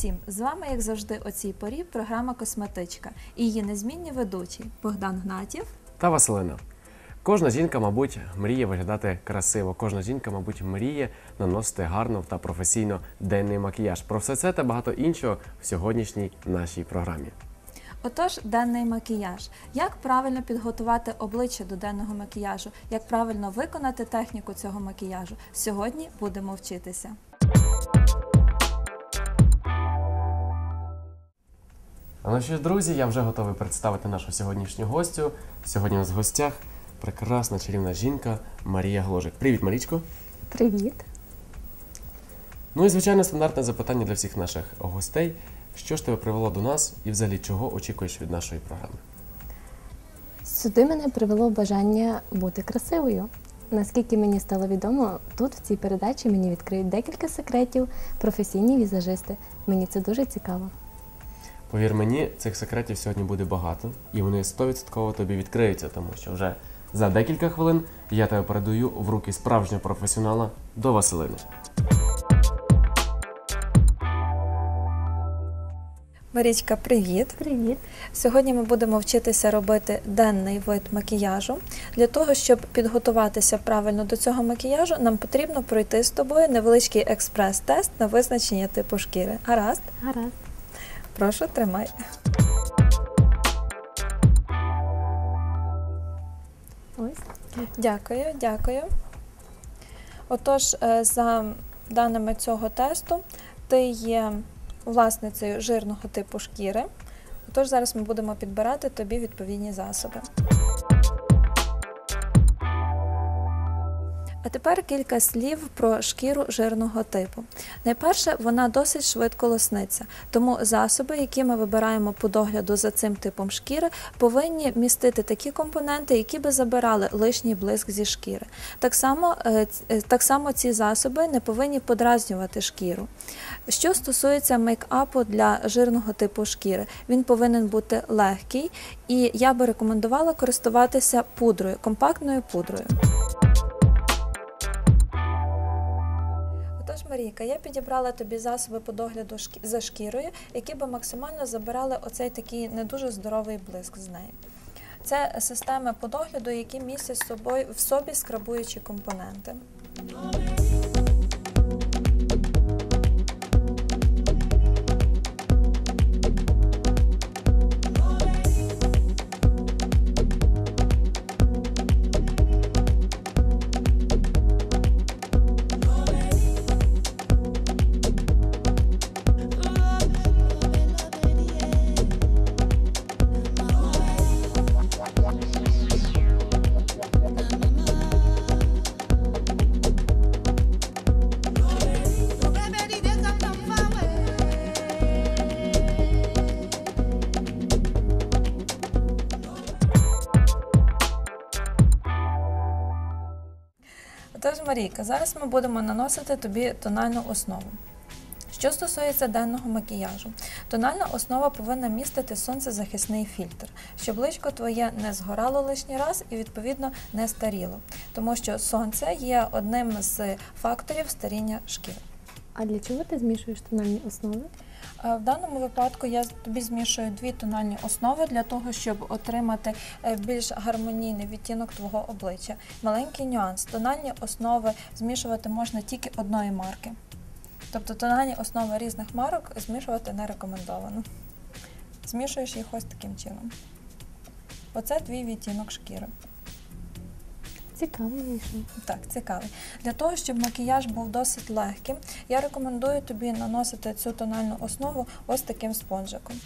Усім! З вами, як завжди, о цій порі програма Косметичка і її незмінні ведучі Богдан Гнатів. та Василина. Кожна жінка, мабуть, мріє виглядати красиво. Кожна жінка, мабуть, мріє наносити гарно та професійно денний макіяж. Про все це та багато іншого в сьогоднішній нашій програмі. Отож, денний макіяж. Як правильно підготувати обличчя до денного макіяжу, як правильно виконати техніку цього макіяжу? Сьогодні будемо вчитися. Ну що ж, друзі, я вже готовий представити нашу сьогоднішню гостю. Сьогодні у нас в гостях прекрасна чарівна жінка Марія Гложик. Привіт, Марічко. Привіт. Ну і звичайно, стандартне запитання для всіх наших гостей. Що ж тебе привело до нас і взагалі чого очікуєш від нашої програми? Сюди мене привело бажання бути красивою. Наскільки мені стало відомо, тут в цій передачі мені відкриють декілька секретів, професійні візажисти. Мені це дуже цікаво. Повір мені, цих секретів сьогодні буде багато, і вони 100% тобі відкриються, тому що вже за декілька хвилин я тебе передаю в руки справжнього професіонала до Василини. Марічка, привіт! Привіт. Сьогодні ми будемо вчитися робити денний вид макіяжу. Для того, щоб підготуватися правильно до цього макіяжу, нам потрібно пройти з тобою невеличкий експрес-тест на визначення типу шкіри. Гаразд, Гаразд. Прошу, тримай. Дякую, дякую. Отож, е, за даними цього тесту, ти є власницею жирного типу шкіри. Отож, зараз ми будемо підбирати тобі відповідні засоби. А тепер кілька слів про шкіру жирного типу. Найперше, вона досить швидко лосниться, тому засоби, які ми вибираємо по догляду за цим типом шкіри, повинні містити такі компоненти, які би забирали лишній блиск зі шкіри. Так само, е, е, так само ці засоби не повинні подразнювати шкіру. Що стосується мейкапу для жирного типу шкіри, він повинен бути легкий, і я би рекомендувала користуватися пудрою, компактною пудрою. Отож, Марійка, я підібрала тобі засоби по догляду за шкірою, які би максимально забирали оцей такий не дуже здоровий блиск з неї. Це системи по догляду, які містять в собі скрабуючі компоненти. Марійка, зараз ми будемо наносити тобі тональну основу. Що стосується денного макіяжу, тональна основа повинна містити сонцезахисний фільтр, щоб личко твоє не згорало лишній раз і відповідно не старіло, тому що сонце є одним з факторів старіння шкіри. А для чого ти змішуєш тональні основи? Е, В даному випадку я тобі змішую дві тональні основи для того, щоб отримати е, більш гармонійний відтінок твого обличчя. Маленький нюанс: тональні основи змішувати можна тільки одної марки. Тобто тональні основи різних марок змішувати не рекомендовано. Змішуєш їх ось таким чином. Оце твій відтінок шкіри. Цікавий. Так, цікавий. Для того, щоб макіяж був досить легким, я рекомендую тобі наносити цю тональну основу ось таким спонжиком.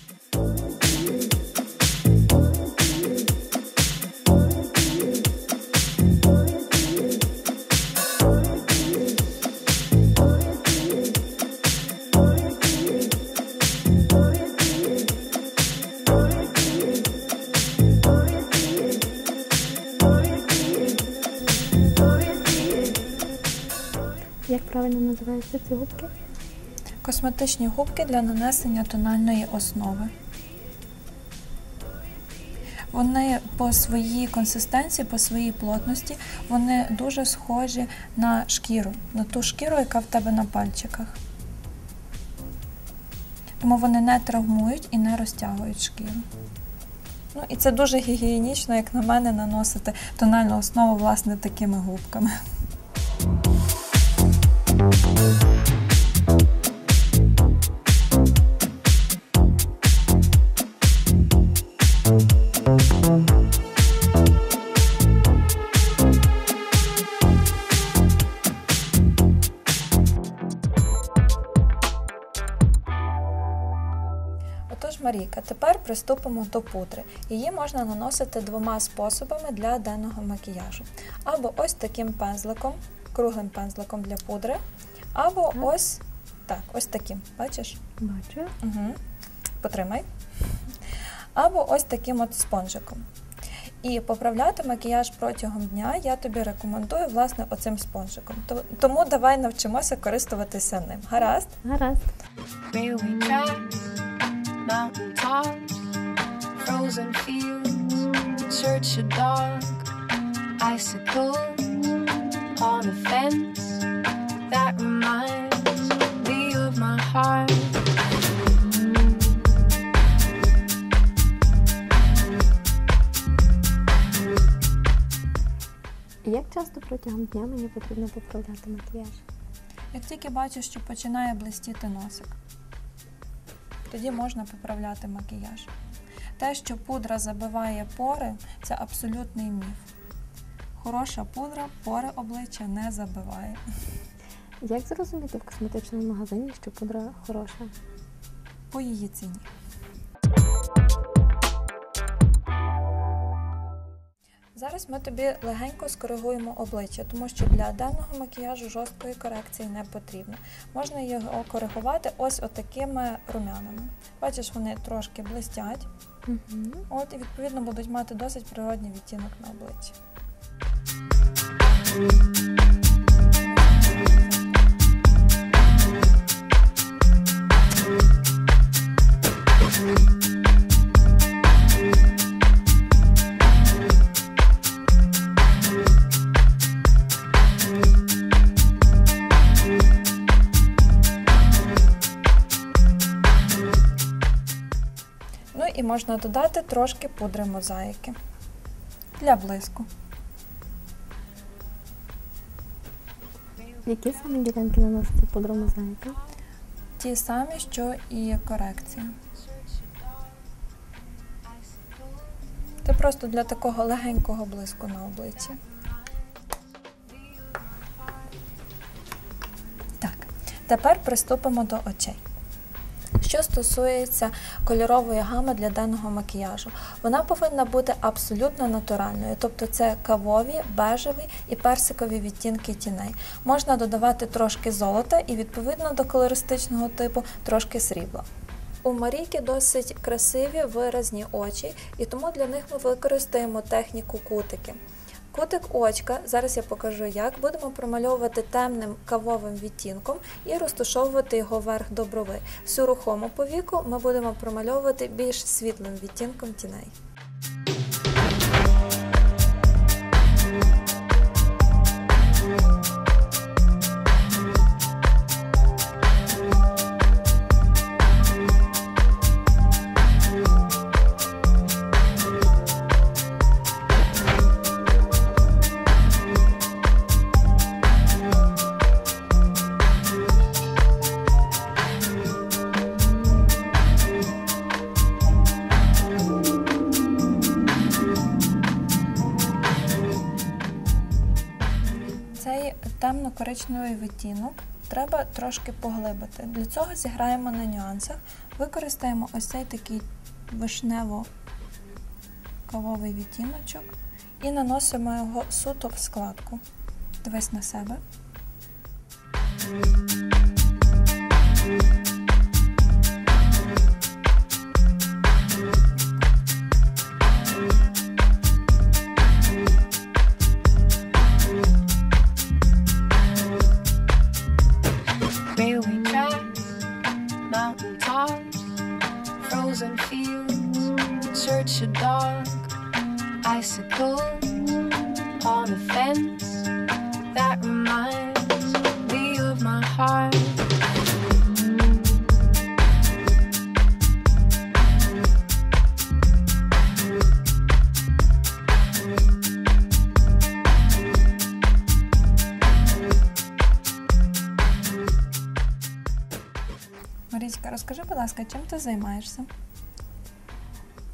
Правильно називаються ці губки? Косметичні губки для нанесення тональної основи. Вони по своїй консистенції, по своїй плотності, вони дуже схожі на шкіру, на ту шкіру, яка в тебе на пальчиках. тому вони не травмують і не розтягують шкіру. Ну і це дуже гігієнічно, як на мене, наносити тональну основу власне такими губками. Отож, Марійка, тепер приступимо до пудри. Її можна наносити двома способами для денного макіяжу. Або ось таким пензликом, круглим пензликом для пудри, або Так. ось так, ось таким. Бачиш? Бачу. Угу. Потримай. Або ось таким от спонжиком. І поправляти макіяж протягом дня я тобі рекомендую власне оцим спонжиком. Тому давай навчимося користуватися ним. Гаразд? Гаразд. Frozen fields, search a dog, icicles on a fence that reminds me of my heart. Як часто протягом дня мені потрібно поправляти макіяж? Як тільки бачиш, що починає блистіти носик, тоді можна поправляти макіяж. Те, що пудра забиває пори, це абсолютний міф. Хороша пудра пори обличчя не забиває. Як зрозуміти в косметичному магазині, що пудра хороша? По її ціні. Зараз ми тобі легенько скоригуємо обличчя, тому що для денного макіяжу жорсткої корекції не потрібно. Можна його коригувати ось отакими румянами. Бачиш, вони трошки блистять, Угу. от і відповідно будуть мати досить природній відтінок на обличчі. Ну і можна додати трошки пудри мозаїки для блиску. Які саме ділянки наноситься пудра мозаїка? Ті самі, що і корекція. Це просто для такого легенького блиску на обличчі. Так, тепер приступимо до очей. Що стосується кольорової гами для денного макіяжу, вона повинна бути абсолютно натуральною, тобто це кавові, бежеві і персикові відтінки тіней. Можна додавати трошки золота і відповідно до колористичного типу трошки срібла. У Марійки досить красиві виразні очі, і тому для них ми використаємо техніку кутики. Кутик очка, зараз я покажу як, будемо промальовувати темним кавовим відтінком і розташовувати його вверх до брови. Всю рухому повіку ми будемо промальовувати більш світлим відтінком тіней. Темно-коричневий відтінок треба трошки поглибити. Для цього зіграємо на нюансах. Використаємо ось цей такий вишнево-кавовий відтіночок і наносимо його суто в складку. Дивись на себе. Railway tracks, mountain tops, frozen fields, search a dog, icicles on a fence that reminds займаєшся?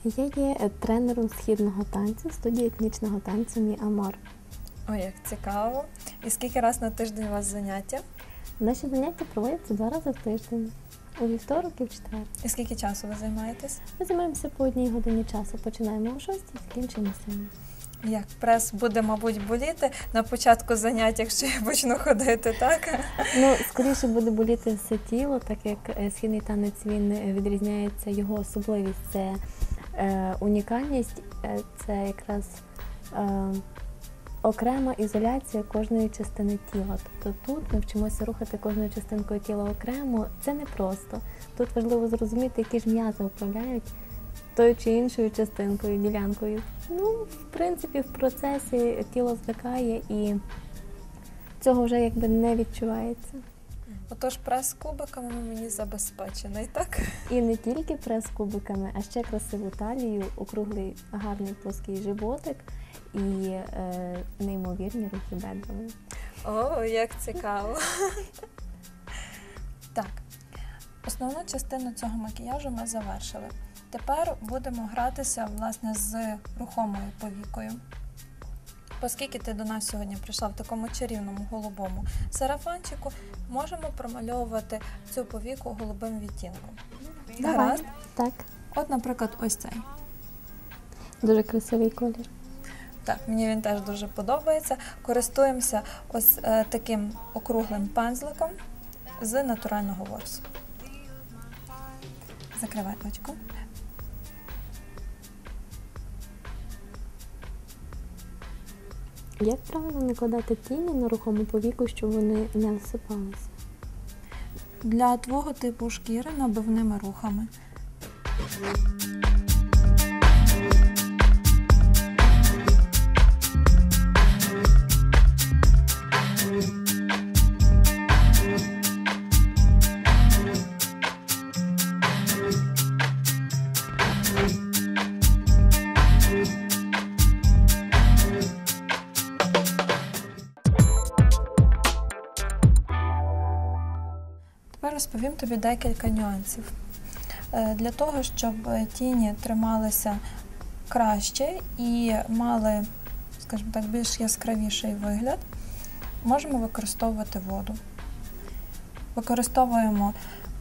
Я є е, тренером східного танцю студії етнічного танцю Мі Амор. Ой, як цікаво. І скільки раз на тиждень у вас заняття? Наші заняття проводяться два рази в тиждень. У вівторок і в четвер. І скільки часу ви займаєтесь? Ми займаємося по одній годині часу. Починаємо о 6 закінчимо о 7. Як прес буде, мабуть, боліти на початку занять, якщо я почну ходити, так? Ну, скоріше буде боліти все тіло, так як е, східний танець він е, відрізняється, його особливість це е, унікальність, е, це якраз е, окрема ізоляція кожної частини тіла. Тобто тут ми вчимося рухати кожною частинкою тіла окремо. Це не просто. Тут важливо зрозуміти, які ж м'язи управляють тою чи іншою частинкою, ділянкою. Ну, в принципі, в процесі тіло звикає і цього вже якби не відчувається. Отож, прес кубиками мені забезпечений, так? І не тільки прес кубиками, а ще красиву талію, округлий гарний плоский животик і е, неймовірні рухи бедрами. О, як цікаво. Так, основну частину цього макіяжу ми завершили. Тепер будемо гратися власне з рухомою повікою. Оскільки ти до нас сьогодні прийшла в такому чарівному голубому сарафанчику, можемо промальовувати цю повіку голубим відтінком. Гаразд? Так, От, наприклад, ось цей. дуже красивий колір. Так, мені він теж дуже подобається. Користуємося ось е, таким округлим пензликом з натурального ворсу. Закривай очко. Як правильно накладати тіні на рухому повіку, щоб вони не всипалися? Для твого типу шкіри набивними рухами. Розповім тобі декілька нюансів. Е, Для того, щоб тіні трималися краще і мали, скажімо так, більш яскравіший вигляд, можемо використовувати воду. Використовуємо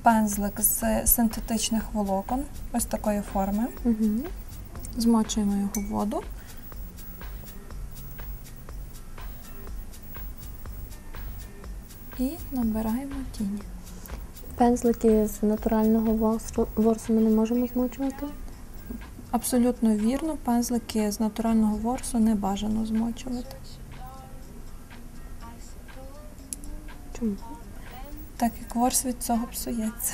пензлик з синтетичних волокон, ось такої форми. Угу. Змочуємо його в воду. І набираємо тіні. Пензлики з натурального ворсу, ворсу ми не можемо змочувати. Абсолютно вірно, пензлики з натурального ворсу не бажано змочувати, Чому? так як ворс від цього псується.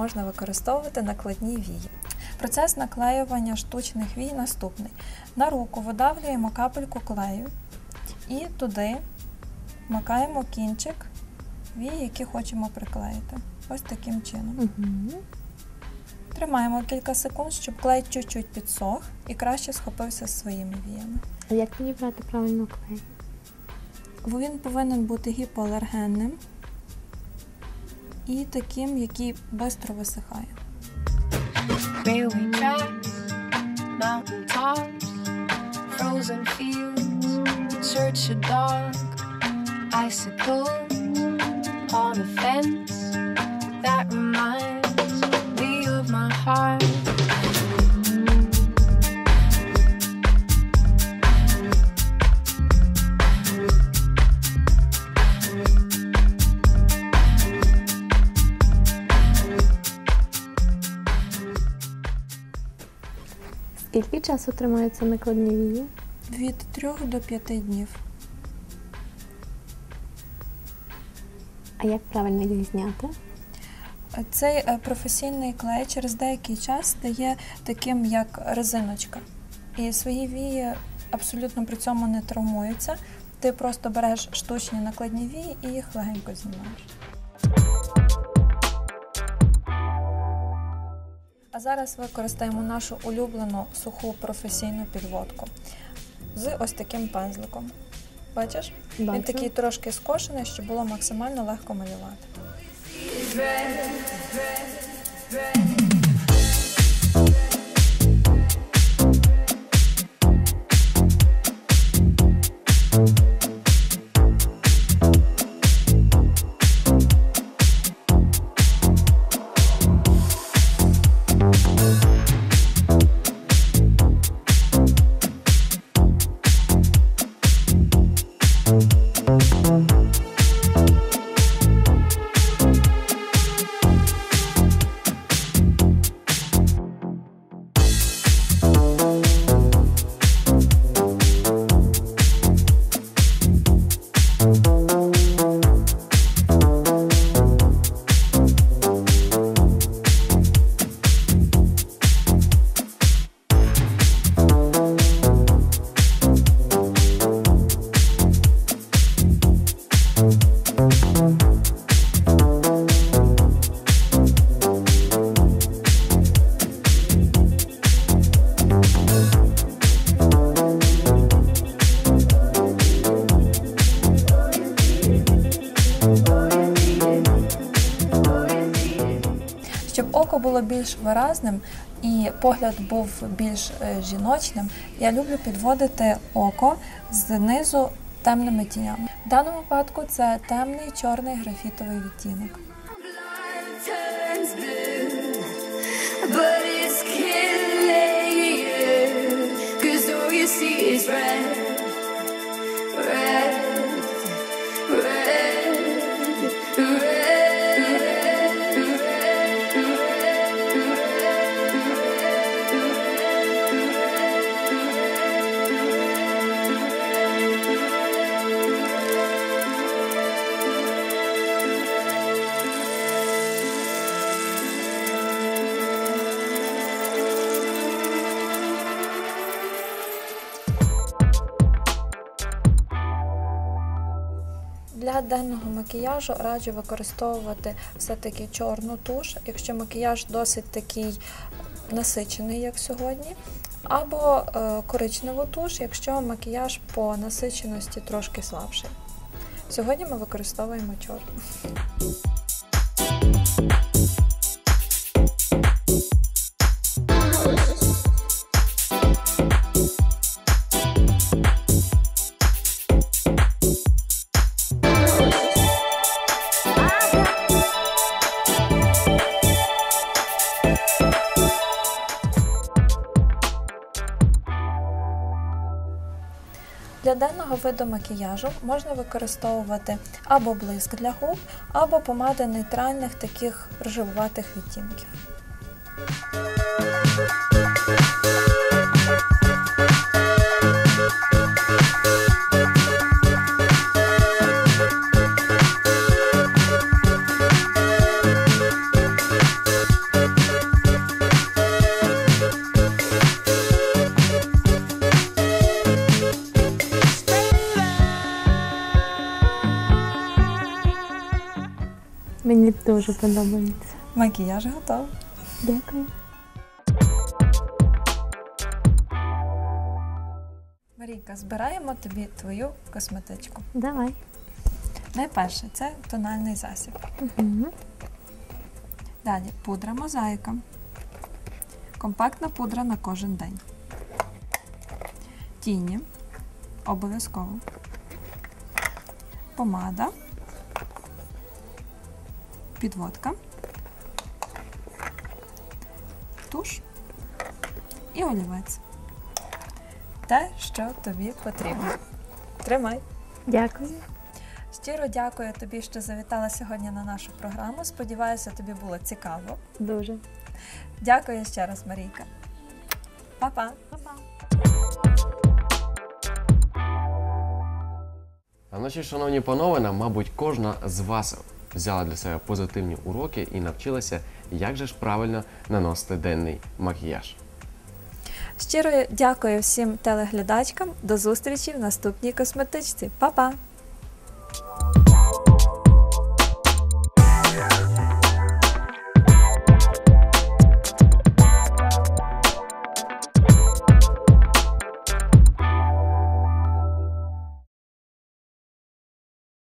Можна використовувати накладні вії. Процес наклеювання штучних вій наступний. На руку видавлюємо капельку клею і туди макаємо кінчик вій, які хочемо приклеїти. Ось таким чином. Угу. Тримаємо кілька секунд, щоб клей чуть-чуть підсох і краще схопився з своїми віями. А як підібрати правильно клей? Бо він повинен бути гіпоалергенним і таким, який швидко висихає. Railway tracks, mountain tops, frozen fields, search a dog, icicles on a fence that reminds me of my heart. Скільки часу тримаються накладні вії? Від 3 до 5 днів. А як правильно їх зняти? Цей е, професійний клей через деякий час стає таким, як резиночка. І свої вії абсолютно при цьому не травмуються. Ти просто береш штучні накладні вії і їх легенько знімаєш. А зараз використаємо нашу улюблену суху професійну підводку з ось таким пензликом. Бачиш? Він такий трошки скошений, щоб було максимально легко малювати. Більш виразним і погляд був більш е, жіночним, я люблю підводити око знизу темними тінями. В даному випадку це темний чорний графітовий відтінок. red, red, макіяжу раджу використовувати все-таки чорну туш, якщо макіяж досить такий насичений, як сьогодні, або е, коричневу туш, якщо макіяж по насиченості трошки слабший. Сьогодні ми використовуємо чорну. Для денного виду макіяжу можна використовувати або блиск для губ, або помади нейтральних таких рожевуватих відтінків. Дуже подобається. Макіяж готовий. Дякую. Марійка, збираємо тобі твою косметичку. Давай. Найперше це тональний засіб. Угу. Далі пудра мозаїка. Компактна пудра на кожен день. Тіні. Обов'язково. Помада. Підводка. Туш. І олівець. Те, що тобі потрібно. Тримай. Дякую. Щиро дякую тобі, що завітала сьогодні на нашу програму. Сподіваюся, тобі було цікаво. Дуже. Дякую ще раз, Марійка. Па-па! А наші шановні панове, мабуть, кожна з вас взяла для себе позитивні уроки і навчилася, як же ж правильно наносити денний макіяж. Щиро дякую всім телеглядачкам. До зустрічі в наступній косметичці. Па-па!